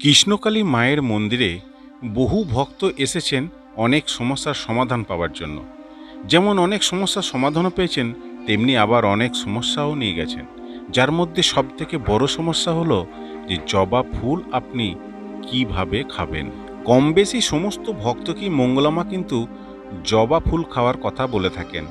কৃষ্ণকালী মায়ের মন্দিরে বহু ভক্ত এসেছেন অনেক সমস্যার সমাধান পাওয়ার জন্য। যেমন অনেক সমস্যার সমাধানও পেয়েছেন, তেমনি আবার অনেক সমস্যাও নিয়ে গেছেন। যার মধ্যে সবথেকে বড় সমস্যা হলো যে জবা ফুল আপনি কীভাবে খাবেন? কম বেশি সমস্ত ভক্তকেই মঙ্গলামা কিন্তু জবা ফুল খাওয়ার কথা বলে থাকেন।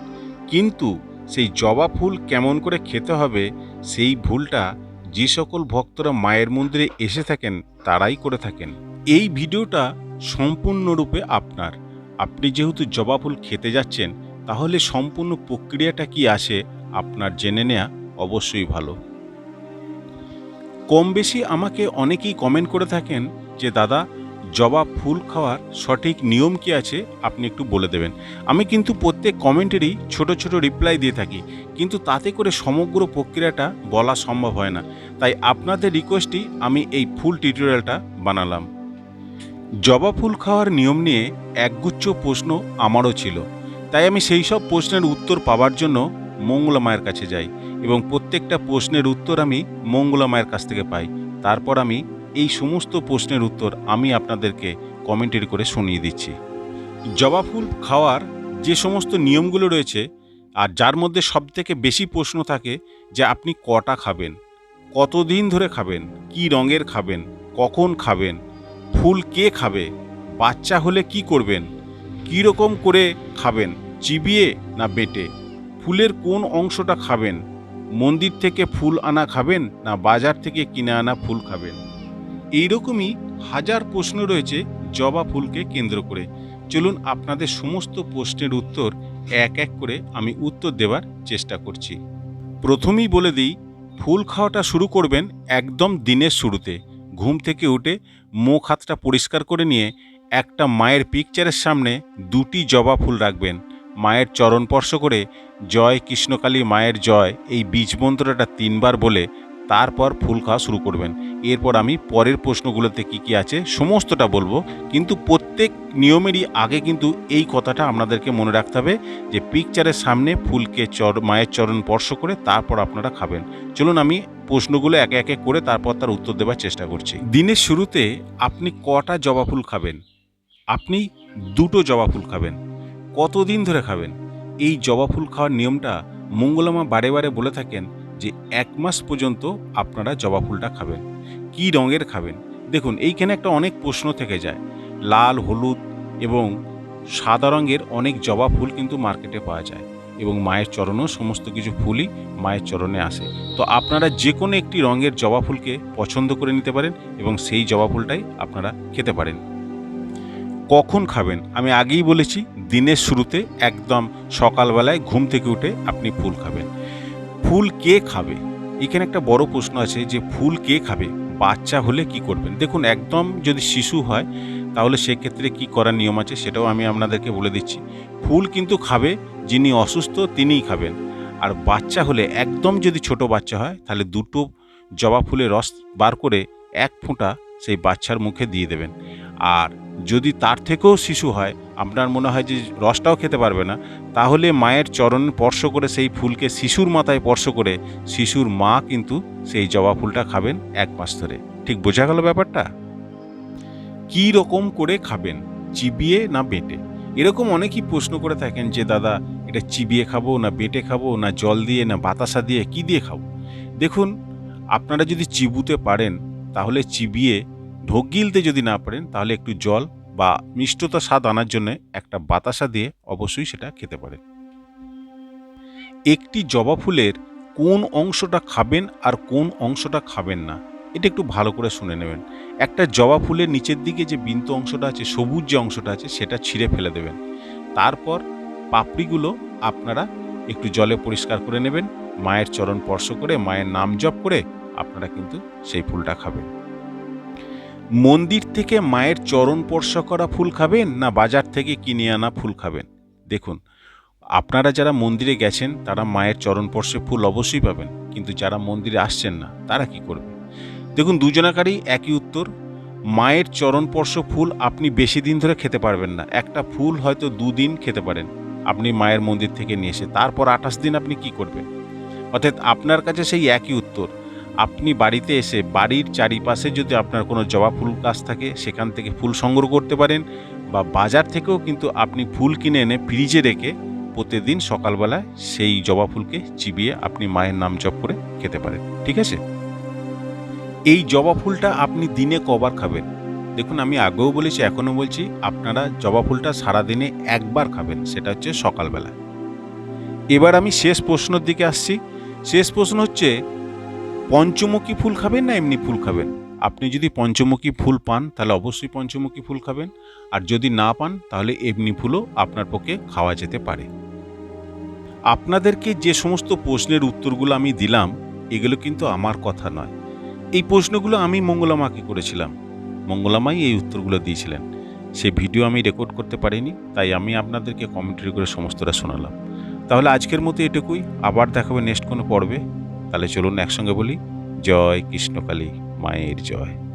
কিন্তু সেই জবা ফুল কেমন করে খেতে হবে, সেই ভুলটা যে সকল ভক্তরা মায়ের মন্দিরে এসে থাকেন, তারাই করে থাকেন। এই ভিডিওটা সম্পূর্ণরূপে আপনার। আপনি যেহেতু জবা ফুল খেতে যাচ্ছেন, তাহলে সম্পূর্ণ প্রক্রিয়াটা কি আসে আপনার জেনে নেয়া অবশ্যই ভালো। কম বেশি আমাকে অনেকেই কমেন্ট করে থাকেন যে, দাদা জবা ফুল খাওয়ার সঠিক নিয়ম কি আছে আপনি একটু বলে দেবেন। আমি কিন্তু প্রত্যেক কমেন্টেরই ছোট ছোট রিপ্লাই দিয়ে থাকি, কিন্তু তাতে করে সমগ্র প্রক্রিয়াটা বলা সম্ভব হয় না। তাই আপনাদের রিকোয়েস্টই আমি এই ফুল টিউটোরিয়ালটা বানালাম। জবা ফুল খাওয়ার নিয়ম নিয়ে একগুচ্ছ প্রশ্ন আমারও ছিল। তাই আমি সেই সব প্রশ্নের উত্তর পাওয়ার জন্য মঙ্গলা মায়ের কাছে যাই এবং প্রত্যেকটা প্রশ্নের উত্তর আমি মঙ্গলা মায়ের কাছ থেকে পাই। তারপর আমি এই সমস্ত প্রশ্নের উত্তর আমি আপনাদেরকে কমেন্টের করে শুনিয়ে দিচ্ছি। জবা ফুল খাওয়ার যে সমস্ত নিয়মগুলো রয়েছে আর যার মধ্যে সবথেকে বেশি প্রশ্ন থাকে যে আপনি কটা খাবেন, কতদিন ধরে খাবেন, কি রঙের খাবেন, কখন খাবেন, ফুল কে খাবে, বাচ্চা হলে কি করবেন কী রকম করে খাবেন, চিবিয়ে না বেটে, ফুলের কোন অংশটা খাবেন, মন্দির থেকে ফুল আনা খাবেন না বাজার থেকে কিনে আনা ফুল খাবেন? এইরকমই হাজার প্রশ্ন রয়েছে জবা ফুলকে কেন্দ্র করে। চলুন আপনাদের সমস্ত প্রশ্নের উত্তর এক এক করে আমি উত্তর দেওয়ার চেষ্টা করছি। প্রথমেই বলে দিই, ফুল খাওয়াটা শুরু করবেন একদম দিনের শুরুতে। ঘুম থেকে উঠে মুখ হাতটা পরিষ্কার করে নিয়ে একটা মায়ের পিকচারের সামনে দুটি জবা ফুল রাখবেন। মায়ের চরণ স্পর্শ করে, জয় কৃষ্ণকালী মায়ের জয় এই বীজ মন্ত্রটা তিনবার বলে তারপর ফুল খাওয়া শুরু করবেন। এরপর আমি পরের প্রশ্নগুলোতে কি কি আছে সমস্তটা বলব। কিন্তু প্রত্যেক নিয়মেরই আগে কিন্তু এই কথাটা আপনাদেরকে মনে রাখতে হবে যে পিকচারের সামনে ফুলকে চর, মায়ের চরণ স্পর্শ করে তারপর আপনারা খাবেন। চলুন আমি প্রশ্নগুলো একে একে করে তারপর তার উত্তর দেওয়ার চেষ্টা করছি। দিনের শুরুতে আপনি কটা জবা ফুল খাবেন? আপনি দুটো জবা ফুল খাবেন। কতদিন ধরে খাবেন? এই জবা ফুল খাওয়ার নিয়মটা মঙ্গলমা বারে বারে বলে থাকেন যে এক মাস পর্যন্ত আপনারা জবা ফুলটা খাবেন। কি রঙের খাবেন? দেখুন, এইখানে একটা অনেক প্রশ্ন থেকে যায়। লাল, হলুদ এবং সাদা রঙের অনেক জবা ফুল কিন্তু মার্কেটে পাওয়া যায় এবং মায়ের চরণও সমস্ত কিছু ফুলই মায়ের চরণে আসে। তো আপনারা যে কোনো একটি রঙের জবা ফুলকে পছন্দ করে নিতে পারেন এবং সেই জবা ফুলটাই আপনারা খেতে পারেন। কখন খাবেন? আমি আগেই বলেছি, দিনের শুরুতে একদম সকালবেলায় ঘুম থেকে উঠে আপনি ফুল খাবেন। ফুল কে খাবে? এখানে একটা বড় প্রশ্ন আছে যে ফুল কে খাবে? বাচ্চা হলে কি করবেন? দেখুন, একদম যদি শিশু হয়, তাহলে সেক্ষেত্রে কি করার নিয়ম আছে সেটাও আমি আপনাদেরকে বলে দিচ্ছি। ফুল কিন্তু খাবে, যিনি অসুস্থ তিনিই খাবেন। আর বাচ্চা হলে, একদম যদি ছোট বাচ্চা হয়, তাহলে দুটো জবা ফুলের রস বার করে এক ফোঁটা সেই বাচ্চার মুখে দিয়ে দেবেন। আর যদি তার থেকেও শিশু হয়, আপনার মনে হয় যে রসটাও খেতে পারবে না, তাহলে মায়ের চরণ স্পর্শ করে সেই ফুলকে শিশুর মাথায় স্পর্শ করে শিশুর মা কিন্তু সেই জবা ফুলটা খাবেন এক মাস ধরে। ঠিক বোঝা গেল ব্যাপারটা? কী রকম করে খাবেন, চিবিয়ে না বেটে? এরকম অনেকেই প্রশ্ন করে থাকেন যে, দাদা, এটা চিবিয়ে খাব না বেটে খাব, না জল দিয়ে, না বাতাসা দিয়ে, কি দিয়ে খাব? দেখুন, আপনারা যদি চিবুতে পারেন, তাহলে চিবিয়ে ঢোক গিলতে যদি না পারেন, তাহলে একটু জল বা মিষ্টতা স্বাদ আনার জন্য একটা বাতাসা দিয়ে অবশ্যই সেটা খেতে পারেন। একটি জবা ফুলের কোন অংশটা খাবেন আর কোন অংশটা খাবেন না, এটা একটু ভালো করে শুনে নেবেন। একটা জবা ফুলের নিচের দিকে যে বিন্তু অংশটা আছে, সবুজ যে অংশটা আছে, সেটা ছিঁড়ে ফেলে দেবেন। তারপর পাপড়িগুলো আপনারা একটু জলে পরিষ্কার করে নেবেন, মায়ের চরণ স্পর্শ করে, মায়ের নাম জপ করে আপনারা কিন্তু সেই ফুলটা খাবেন। মন্দির থেকে মায়ের চরণ স্পর্শ করা ফুল খাবেন না বাজার থেকে কিনে আনা ফুল খাবেন? দেখুন, আপনারা যারা মন্দিরে গেছেন, তারা মায়ের চরণ স্পর্শে ফুল অবশ্যই পাবেন, কিন্তু যারা মন্দিরে আসছেন না, তারা কি করবে দেখুন, দুজনাকারই একই উত্তর, মায়ের চরণ স্পর্শ ফুল আপনি বেশি দিন ধরে খেতে পারবেন না, একটা ফুল হয়তো দুদিন খেতে পারেন, আপনি মায়ের মন্দির থেকে নিয়ে এসে, তারপর আঠাশ দিন আপনি কি করবেন? অর্থাৎ আপনার কাছে সেই একই উত্তর আপনি বাড়িতে এসে বাড়ির চারিপাশে যদি আপনার কোনো জবা ফুল গাছ থাকে, সেখান থেকে ফুল সংগ্রহ করতে পারেন বা বাজার থেকেও কিন্তু আপনি ফুল কিনে এনে ফ্রিজে রেখে প্রতিদিন সকালবেলায় সেই জবা ফুলকে চিবিয়ে আপনি মায়ের নাম জপ করে খেতে পারেন, ঠিক আছে? এই জবা ফুলটা আপনি দিনে কবার খাবেন। দেখুন, আমি আগেও বলেছি, এখনও বলছি, আপনারা জবা ফুলটা সারাদিনে একবার খাবেন, সেটা হচ্ছে সকালবেলা এবার আমি শেষ প্রশ্নের দিকে আসছি। শেষ প্রশ্ন হচ্ছে পঞ্চমুখী ফুল খাবেন না এমনি ফুল খাবেন? আপনি যদি পঞ্চমুখী ফুল পান, তাহলে অবশ্যই পঞ্চমুখী ফুল খাবেন। আর যদি না পান, তাহলে এমনি ফুলও আপনার পক্ষে খাওয়া যেতে পারে। আপনাদেরকে যে সমস্ত প্রশ্নের উত্তরগুলো আমি দিলাম, এগুলো কিন্তু আমার কথা নয়। এই প্রশ্নগুলো আমি মঙ্গলামাকে করেছিলাম। মঙ্গলামাই এই উত্তরগুলো দিয়েছিলেন। সে ভিডিও আমি রেকর্ড করতে পারিনি, তাই আমি আপনাদেরকে কমেন্টারি করে সমস্তটা শোনালাম। তাহলে আজকের মতো এটুকুই। আবার দেখাবে নেক্সট কোনো পর্বে। তাহলে চলুন একসঙ্গে বলি জয় কৃষ্ণকালী মায়ের জয়।